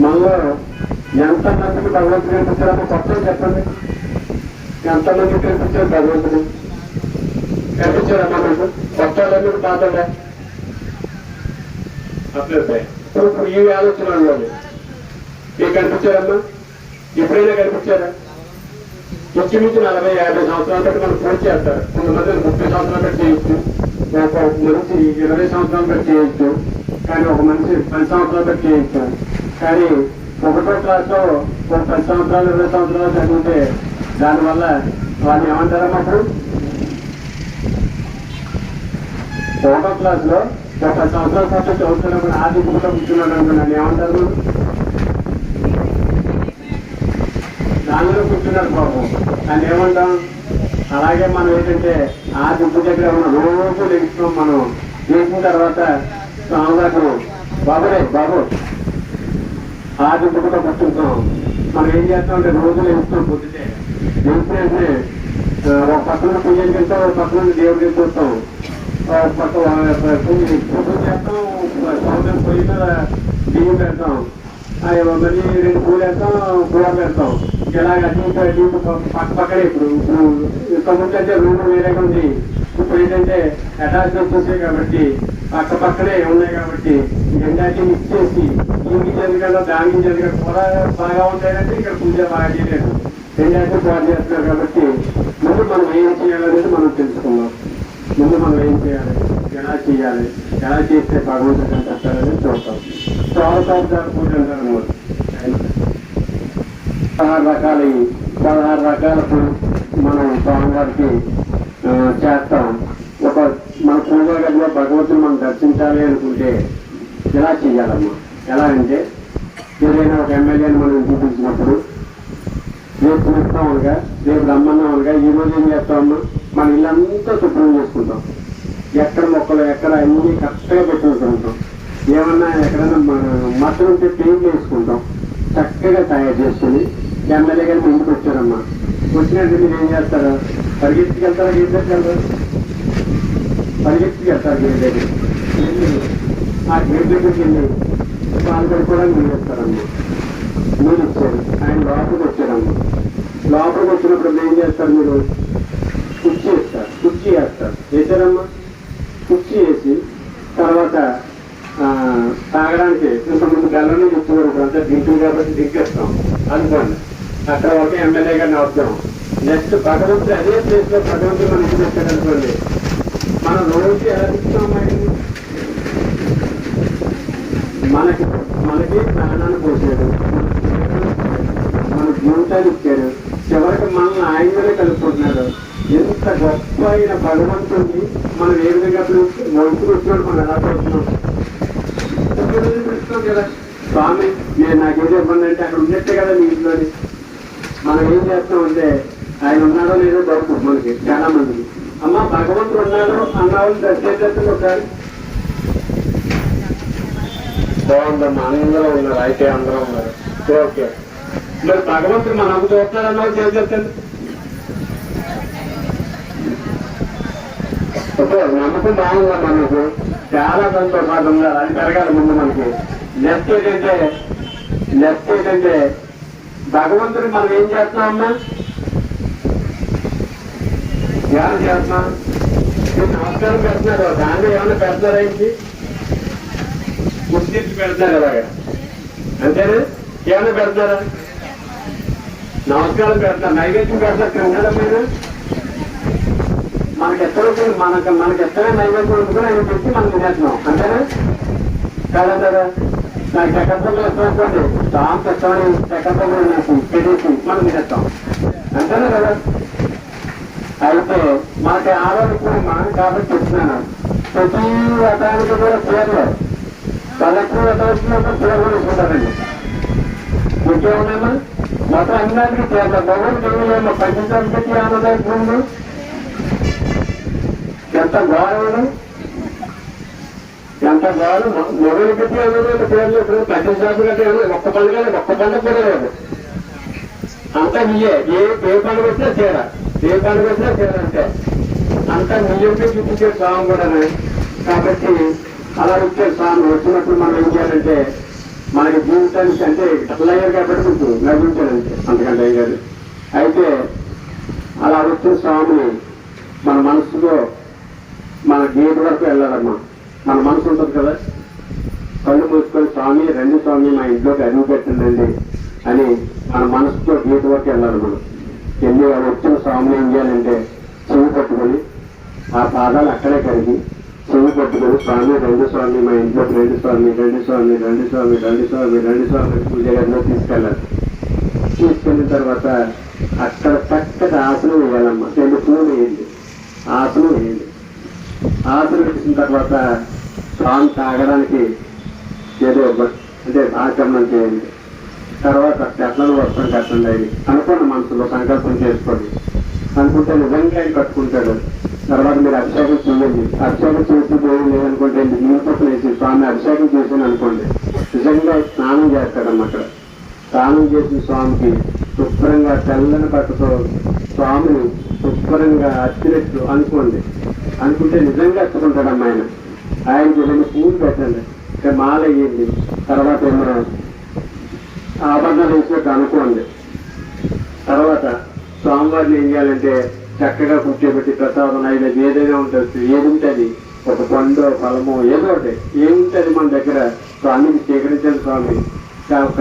మనలో ఎంతమందికి భగవంతుడు కనిపించారో కొత్త చెప్పండి. ఎంతమందికి కనిపించారు భగవంతుడు కనిపించారమ్మా మీకు? కొత్త వాళ్ళందరూ పాతలే ఇప్పుడు ఈ ఆలోచన ఉండాలి. మీకు కనిపించారమ్మా? ఎప్పుడైనా కనిపించారా? ఇంచుమించు నలభై యాభై సంవత్సరాల బట్టి మనం పూర్తి చేస్తారు. కొంతమంది ముప్పై సంవత్సరాల బట్టి చేయొచ్చు. ఒక మనిషి ఇరవై సంవత్సరాల బట్టి చేయొచ్చు. కానీ ఒక మనిషి పది సంవత్సరాల బట్టి చేయొచ్చు. కానీ ఒకటో క్లాస్లో ఒక పది సంవత్సరాలు ఇరవై సంవత్సరాలు చదివితే దానివల్ల వాళ్ళు ఏమంటారమ్మా అప్పుడు ఒకటో క్లాస్లో ఒక పది సంవత్సరాల పాటు చదువుతున్నప్పుడు ఆది కూడా కూర్చున్నాడు అనుకున్నాను ఏమంటారు దానిలో కూర్చున్నాడు పాపం దాన్ని ఏమంటాం అలాగే మనం ఏంటంటే ఆ దుడ్డు దగ్గర ఉన్న రోజు లెగుతున్నాం మనం చేసిన తర్వాత స్వామివారు బాబురే బాబు. ఆ కూడా కూర్చుంటాం మనం ఏం చేస్తాం అంటే రోజు లెగుస్తాం పొద్దుటే. లేచిన అంటే ఒక పక్కన పూజకి చేస్తాం ఒక పక్కన దేవుడికి చూస్తాం. ఒక పక్క పూజ చేస్తాం. సముద్రం పొయ్యి బియ్యం పెడతాం. మళ్ళీ రెండు పూలు వేస్తాం కూర పెడతాం. ఇలాగ అన్ని పక్క పక్కనే ఇప్పుడు ఇప్పుడు ఇంతకుముందు అంటే రూమ్ వేరేగా ఉంది. ఇప్పుడు ఏంటంటే అటాచ్మెంట్ వచ్చాయి కాబట్టి పక్క పక్కనే ఉన్నాయి కాబట్టి రెండాటి మిక్స్ చేసి ఈ గింజలు కదా దాని గింజలు బాగా ఉంటాయంటే ఇక్కడ పూజ బాగా చేయలేదు. రెండాటి బాగా చేస్తున్నారు కాబట్టి ముందు మనం ఏం చేయాలనేది మనం తెలుసుకుందాం. ముందు మనం ఏం చేయాలి? ఎలా చేయాలి? ఎలా చేస్తే భగవంతుడు కనిపిస్తారనేది చూస్తాం సోమసారి పూజ అంటారు అన్నమాట పదహారు రకాల పదహారు రకాలకు మనం స్వామివారికి ఆ, చేస్తాం. మన పూజ భగవంతుని మనం దర్శించాలి అనుకుంటే ఎలా చేయాలమ్మా ఎలా అంటే ఏదైనా ఒక ఎమ్మెల్యేని మనం చూపించినప్పుడు రేపు పిలుస్తాం అనగా రేపు రమ్మన్నాం అనగా ఈ రోజు ఏం చేస్తామమ్మా? మన ఇల్లంతా శుభ్రం చేసుకుంటాం. ఎక్కడ మొక్కలు ఎక్కడ అన్ని కరెక్ట్గా పెట్టుకుంటాం ఏమన్నా ఎక్కడైనా మటన్ ఉంటే పెయింట్ వేసుకుంటాం. చక్కగా తయారు చేసుకుని ఎమ్మెల్యే గారు ఇంటికి వచ్చారమ్మా. వచ్చినట్టు మీరు ఏం చేస్తారు? పరిగెత్తుకెళ్తారా? గేట్ దగ్గర పరిగెత్తుకెళ్తారు గేట్ దగ్గర ఆ గేట్ దగ్గరికి వెళ్ళి పాలు మీరు చేస్తారమ్మా మీరు ఇచ్చారు ఆయన లోపలికి వచ్చారండి లోపలికి వచ్చినప్పుడు ఏం చేస్తారు మీరు? కుర్చీ వేస్తారు. కుర్చీ వేస్తారు. వేసారమ్మా కుర్చీ వేసి తర్వాత తాగడానికి ఇంతకుముందు గల్లని చెప్తున్నారు ఇప్పుడు అంతా డ్రింకులు కాబట్టి దిగ్గేస్తాం అనుకోండి. అక్కడ ఒక ఎమ్మెల్యే గారిని అవుతాం నెక్స్ట్ భగవంతుడు అదే ప్లేస్లో భగవంతుడు మన ఇంటికి వచ్చాడు అనుకోండి. మనం రోజు ఎలా ఇస్తాం మనకి మనకి ప్రాణాన్ని పోసాడు. మన జీవితాన్ని ఇచ్చాడు. చివరికి మనల్ని ఆయనలోనే కలుపుకుంటున్నాడు. ఎంత గొప్ప అయిన భగవంతుడిని మనం ఏ విధంగా వంతుకు వచ్చినాడు మనం ఎలా చూస్తున్నాం కదా స్వామి నేను నాకేం చెప్పండి అంటే అక్కడ ఉన్నట్టే కదా మీ ఇంట్లోని. మనం ఏం చేస్తామంటే ఆయన ఉన్నాడో లేదో దొరకదు మనకి. చాలా మందికి అమ్మ భగవంతుడు ఉన్నాడు. అన్నాడు దర్శేటట్టు ఒకసారి. బాగుందమ్మా అందరూ ఉన్నారు. అయితే అందరూ ఉన్నారు. ఓకే. మరి భగవంతుడు మన అమ్మ చూస్తున్నాడు అన్నావు చేసేస్తాను ఓకే నమ్మకం బాగుందా మనకు చాలా సంతోషంగా అది పెరగాలి ముందు మనకి. నెక్స్ట్ ఏంటంటే నెక్స్ట్ ఏంటంటే భగవంతుడు మనం ఏం చేస్తున్నామమ్మా ధ్యానం చేస్తున్నాను మీరు నమస్కారం పెడుతున్నారు దాంట్లో ఏమైనా పెడతారా ఏంటి? గుర్తించి పెడతారు అలాగా. అంతేనా? ఏమైనా పెడతారా నమస్కారం పెడతారు నైవేద్యం పెడతారు తిన్నారా మీరు మనకి ఎక్కడ మనకు మనకి ఎక్కడ నైవేద్యం ఉంటుంది ఆయన పెట్టి మనం తినేస్తున్నాం. అంతేనా? కాదంటారా నాకు చక్కెరపల్లి ఇస్తామనుకోండి తాము తెస్తామని చక్కెరపల్లి వేసి పెట్టేసి మనం తినేస్తాం. అంతేనా కదా? మనకి ఆరోగ్యం మనం కాబట్టి చెప్తున్నాను. ప్రతి రకానికి కూడా పేర్లు. కలెక్టర్ ఎట్లా పేరు కూడా ఇస్తున్నారండి ఇంకేమున్నాయమ్మా మొత్తం అన్నింటికి పేర్లు. మొగలు ఏమో పంచాయతీ పెట్టి ఆనందం ఎంత గౌరవం ఎంత గౌరవం మొదలు పెట్టి అన్నమాట పేర్లు ఇప్పుడు ప్రతి ఒక్క పండుగ ఒక్క పండుగ కూడా లేదు. అంతా నీయే ఏ ఏ పండుగ వచ్చినా చీర ఏ పండుగ వచ్చినా చీర అంటే అంతా నీయంటే చూపించే స్వామి కూడా కాబట్టి అలా వచ్చే స్వామి వచ్చినప్పుడు మనం ఏం చేయాలంటే మనకి జీవితానికి అంటే అట్లా అయ్యారు కాబట్టి కొంచెం నవ్వించాలంటే అంతకంటే అయ్యారు అయితే అలా వచ్చిన స్వామిని మన మనసులో మన గేట్ వరకు వెళ్ళాలమ్మా. మన మనసు ఉంటుంది కదా. కళ్ళు మూసుకొని స్వామి రెండు స్వామి మా ఇంట్లోకి అడుగు పెట్టండి అని మన మనసుతో గేట్ వరకు వెళ్ళాలి మనం. ఎన్ని వచ్చిన స్వామిని ఏం చేయాలంటే చెవి పట్టుకొని ఆ పాదాలు అక్కడే కరిగి చెవి పట్టుకొని స్వామి రెండు స్వామి మా ఇంట్లోకి రెండు స్వామి రెండు స్వామి రెండు స్వామి రెండు స్వామి రెండు స్వామి పూజ గదిలో తీసుకెళ్ళాలి. తీసుకెళ్ళిన తర్వాత అక్కడ చక్కటి ఆసనం వేయాలమ్మా. రెండు పూలు వేయండి. ఆసనం వేయండి. ఆసనం వేసిన తర్వాత స్వామి తాగడానికి ఏదో అంటే ఆచరణ చేయండి. తర్వాత చెట్లను వస్తాం కట్టండి. అనుకోండి మనసులో సంకల్పం చేసుకోండి. అనుకుంటే నిజంగా ఆయన కట్టుకుంటాడు. తర్వాత మీరు అభిషేకం చేయండి. అభిషేకం చేసి దేవుడు లేదనుకుంటే నీళ్ళు వేసి స్వామి అభిషేకం చేశాను అనుకోండి. నిజంగా స్నానం చేస్తాడమ్మ అక్కడ. స్నానం చేసిన స్వామికి శుభ్రంగా తెల్లని పట్టుతో స్వామిని శుభ్రంగా అచ్చినట్లు అనుకోండి. అనుకుంటే నిజంగా అచ్చుకుంటాడమ్మ ఆయన. ఆయనకి చూడండి పూలు పెట్టండి. ఇక్కడ మాల వేయండి. తర్వాత ఏమో ఆభరణాలు వేసినట్టు అనుకోండి. తర్వాత స్వామివారిని ఏం చేయాలంటే చక్కగా కూర్చోబెట్టి ప్రసాదం అయినది ఏదైనా ఉంటుంది ఏది ఉంటుంది? ఒక పండు ఫలము ఏదో ఒకటి. ఏముంటుంది మన దగ్గర? స్వామికి స్వీకరించాలి స్వామి. ఒక